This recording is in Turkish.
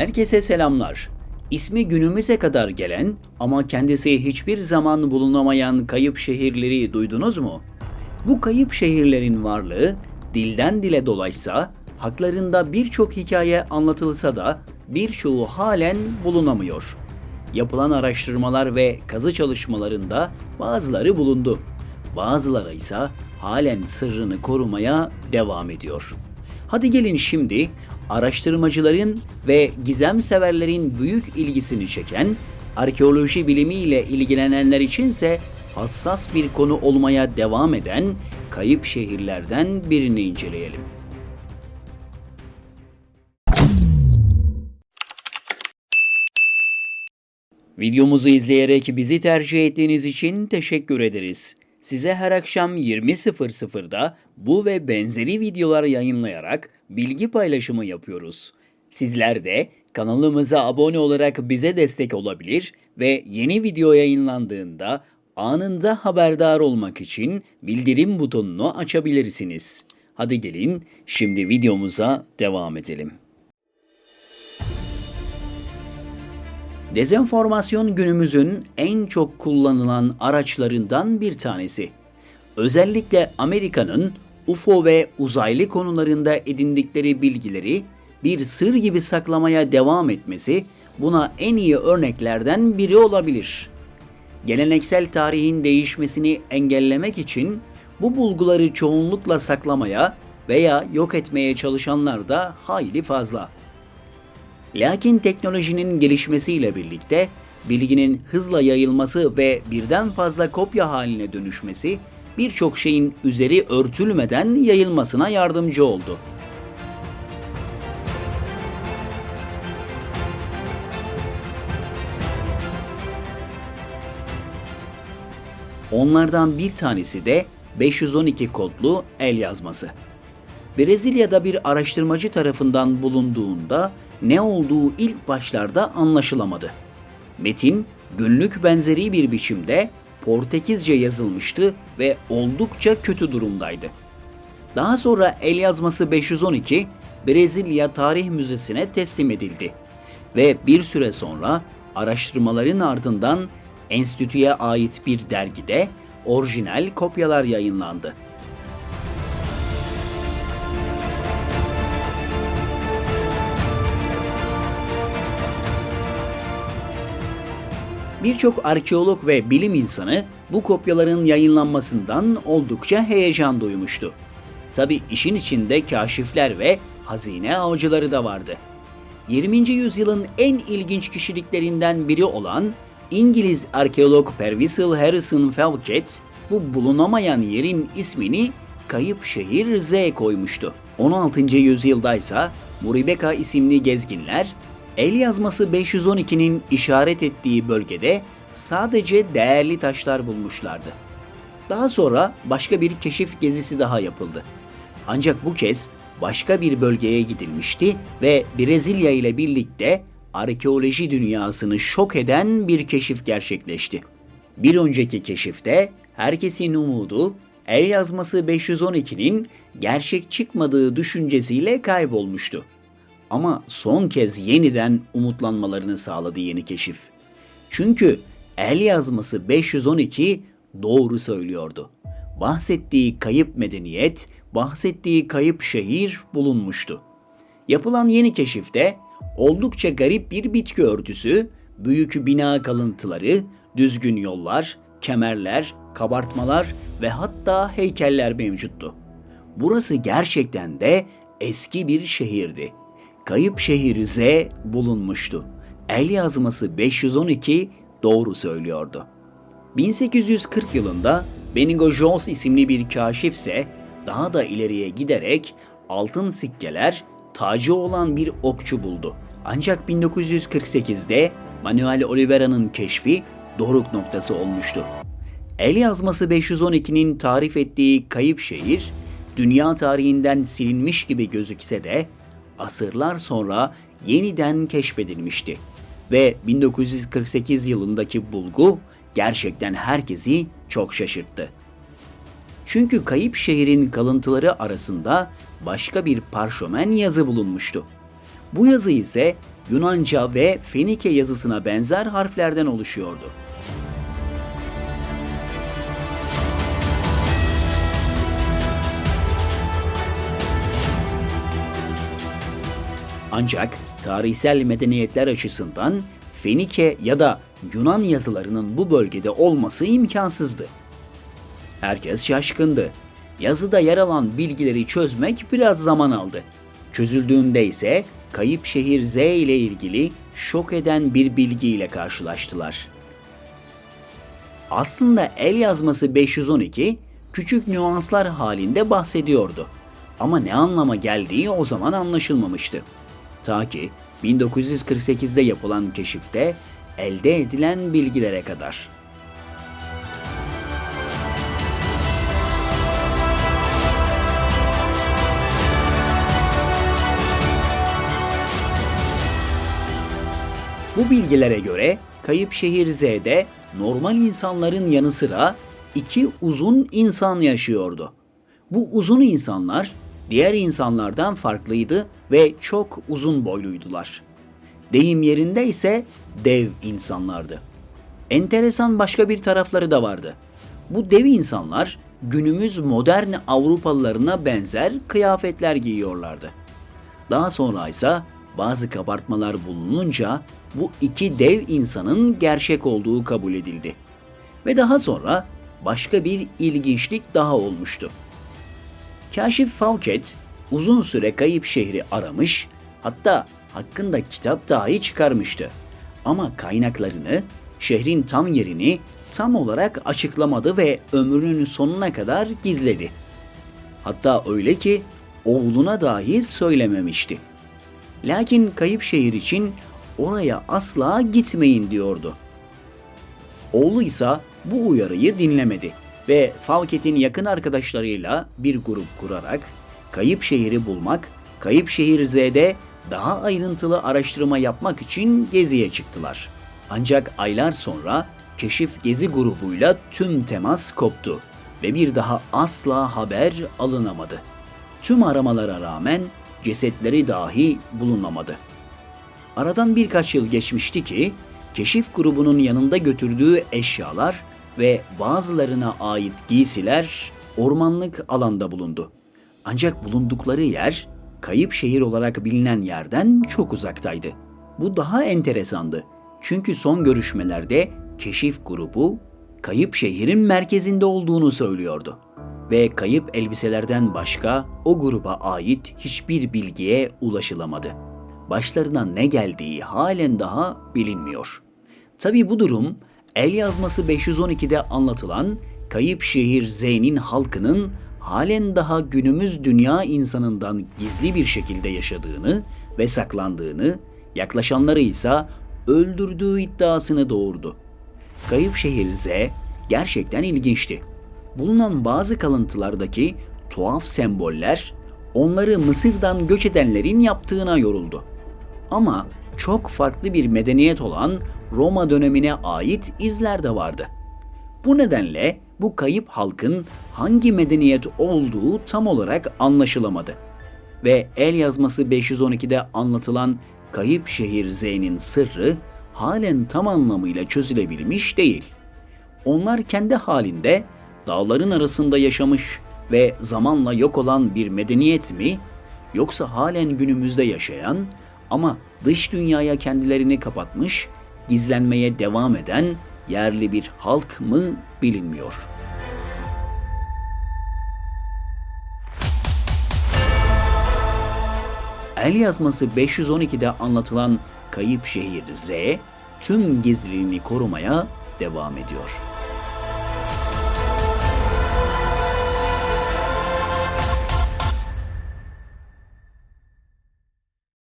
Herkese selamlar. İsmi günümüze kadar gelen ama kendisi hiçbir zaman bulunamayan kayıp şehirleri duydunuz mu? Bu kayıp şehirlerin varlığı dilden dile dolaşsa, haklarında birçok hikaye anlatılsa da birçoğu halen bulunamıyor. Yapılan araştırmalar ve kazı çalışmalarında bazıları bulundu. Bazıları ise halen sırrını korumaya devam ediyor. Hadi gelin şimdi araştırmacıların ve gizem severlerin büyük ilgisini çeken, arkeoloji bilimiyle ilgilenenler içinse hassas bir konu olmaya devam eden kayıp şehirlerden birini inceleyelim. Videomuzu izleyerek bizi tercih ettiğiniz için teşekkür ederiz. Size her akşam 20.00'da bu ve benzeri videolar yayınlayarak bilgi paylaşımı yapıyoruz. Sizler de kanalımıza abone olarak bize destek olabilir ve yeni video yayınlandığında anında haberdar olmak için bildirim butonunu açabilirsiniz. Hadi gelin şimdi videomuza devam edelim. Dezenformasyon günümüzün en çok kullanılan araçlarından bir tanesi. Özellikle Amerika'nın UFO ve uzaylı konularında edindikleri bilgileri bir sır gibi saklamaya devam etmesi buna en iyi örneklerden biri olabilir. Geleneksel tarihin değişmesini engellemek için bu bulguları çoğunlukla saklamaya veya yok etmeye çalışanlar da hayli fazla. Lakin teknolojinin gelişmesiyle birlikte bilginin hızla yayılması ve birden fazla kopya haline dönüşmesi birçok şeyin üzeri örtülmeden yayılmasına yardımcı oldu. Onlardan bir tanesi de 512 kodlu el yazması. Brezilya'da bir araştırmacı tarafından bulunduğunda ne olduğu ilk başlarda anlaşılamadı. Metin günlük benzeri bir biçimde Portekizce yazılmıştı ve oldukça kötü durumdaydı. Daha sonra el yazması 512 Brezilya Tarih Müzesi'ne teslim edildi ve bir süre sonra araştırmaların ardından enstitüye ait bir dergide orijinal kopyalar yayınlandı. Birçok arkeolog ve bilim insanı bu kopyaların yayınlanmasından oldukça heyecan duymuştu. Tabi işin içinde kaşifler ve hazine avcıları da vardı. 20. yüzyılın en ilginç kişiliklerinden biri olan İngiliz arkeolog Percival Harrison Falket bu bulunamayan yerin ismini Kayıp Şehir Z koymuştu. 16. yüzyılda ise Muribeka isimli gezginler El yazması 512'nin işaret ettiği bölgede sadece değerli taşlar bulmuşlardı. Daha sonra başka bir keşif gezisi daha yapıldı. Ancak bu kez başka bir bölgeye gidilmişti ve Brezilya ile birlikte arkeoloji dünyasını şok eden bir keşif gerçekleşti. Bir önceki keşifte herkesin umudu el yazması 512'nin gerçek çıkmadığı düşüncesiyle kaybolmuştu. Ama son kez yeniden umutlanmalarını sağladı yeni keşif. Çünkü el yazması 512 doğru söylüyordu. Bahsettiği kayıp medeniyet, bahsettiği kayıp şehir bulunmuştu. Yapılan yeni keşifte oldukça garip bir bitki örtüsü, büyük bina kalıntıları, düzgün yollar, kemerler, kabartmalar ve hatta heykeller mevcuttu. Burası gerçekten de eski bir şehirdi kayıp şehir Z bulunmuştu. El yazması 512 doğru söylüyordu. 1840 yılında Benigo Jones isimli bir kaşif ise daha da ileriye giderek altın sikkeler, tacı olan bir okçu buldu. Ancak 1948'de Manuel Oliveira'nın keşfi doruk noktası olmuştu. El yazması 512'nin tarif ettiği kayıp şehir, dünya tarihinden silinmiş gibi gözükse de asırlar sonra yeniden keşfedilmişti. Ve 1948 yılındaki bulgu gerçekten herkesi çok şaşırttı. Çünkü kayıp şehrin kalıntıları arasında başka bir parşömen yazı bulunmuştu. Bu yazı ise Yunanca ve Fenike yazısına benzer harflerden oluşuyordu. Ancak tarihsel medeniyetler açısından Fenike ya da Yunan yazılarının bu bölgede olması imkansızdı. Herkes şaşkındı. Yazıda yer alan bilgileri çözmek biraz zaman aldı. Çözüldüğünde ise kayıp şehir Z ile ilgili şok eden bir bilgiyle karşılaştılar. Aslında el yazması 512 küçük nüanslar halinde bahsediyordu. Ama ne anlama geldiği o zaman anlaşılmamıştı. Ta ki 1948'de yapılan keşifte elde edilen bilgilere kadar. Bu bilgilere göre kayıp şehir Z'de normal insanların yanı sıra iki uzun insan yaşıyordu. Bu uzun insanlar diğer insanlardan farklıydı ve çok uzun boyluydular. Deyim yerinde ise dev insanlardı. Enteresan başka bir tarafları da vardı. Bu dev insanlar günümüz modern Avrupalılarına benzer kıyafetler giyiyorlardı. Daha sonra ise bazı kabartmalar bulununca bu iki dev insanın gerçek olduğu kabul edildi. Ve daha sonra başka bir ilginçlik daha olmuştu. Kaşif Fawkett uzun süre kayıp şehri aramış, hatta hakkında kitap dahi çıkarmıştı. Ama kaynaklarını, şehrin tam yerini tam olarak açıklamadı ve ömrünün sonuna kadar gizledi. Hatta öyle ki oğluna dahi söylememişti. Lakin kayıp şehir için oraya asla gitmeyin diyordu. Oğlu ise bu uyarıyı dinlemedi ve Falket'in yakın arkadaşlarıyla bir grup kurarak kayıp şehri bulmak, kayıp şehir Z'de daha ayrıntılı araştırma yapmak için geziye çıktılar. Ancak aylar sonra keşif gezi grubuyla tüm temas koptu ve bir daha asla haber alınamadı. Tüm aramalara rağmen cesetleri dahi bulunamadı. Aradan birkaç yıl geçmişti ki keşif grubunun yanında götürdüğü eşyalar ve bazılarına ait giysiler ormanlık alanda bulundu. Ancak bulundukları yer kayıp şehir olarak bilinen yerden çok uzaktaydı. Bu daha enteresandı. Çünkü son görüşmelerde keşif grubu kayıp şehrin merkezinde olduğunu söylüyordu. Ve kayıp elbiselerden başka o gruba ait hiçbir bilgiye ulaşılamadı. Başlarına ne geldiği halen daha bilinmiyor. Tabi bu durum el yazması 512'de anlatılan kayıp şehir Z'nin halkının halen daha günümüz dünya insanından gizli bir şekilde yaşadığını ve saklandığını, yaklaşanları ise öldürdüğü iddiasını doğurdu. Kayıp şehir Z gerçekten ilginçti. Bulunan bazı kalıntılardaki tuhaf semboller onları Mısır'dan göç edenlerin yaptığına yoruldu. Ama çok farklı bir medeniyet olan Roma dönemine ait izler de vardı. Bu nedenle bu kayıp halkın hangi medeniyet olduğu tam olarak anlaşılamadı. Ve el yazması 512'de anlatılan kayıp şehir Z'nin sırrı halen tam anlamıyla çözülebilmiş değil. Onlar kendi halinde dağların arasında yaşamış ve zamanla yok olan bir medeniyet mi yoksa halen günümüzde yaşayan ama dış dünyaya kendilerini kapatmış, gizlenmeye devam eden yerli bir halk mı bilinmiyor. El yazması 512'de anlatılan kayıp şehir Z tüm gizliliğini korumaya devam ediyor.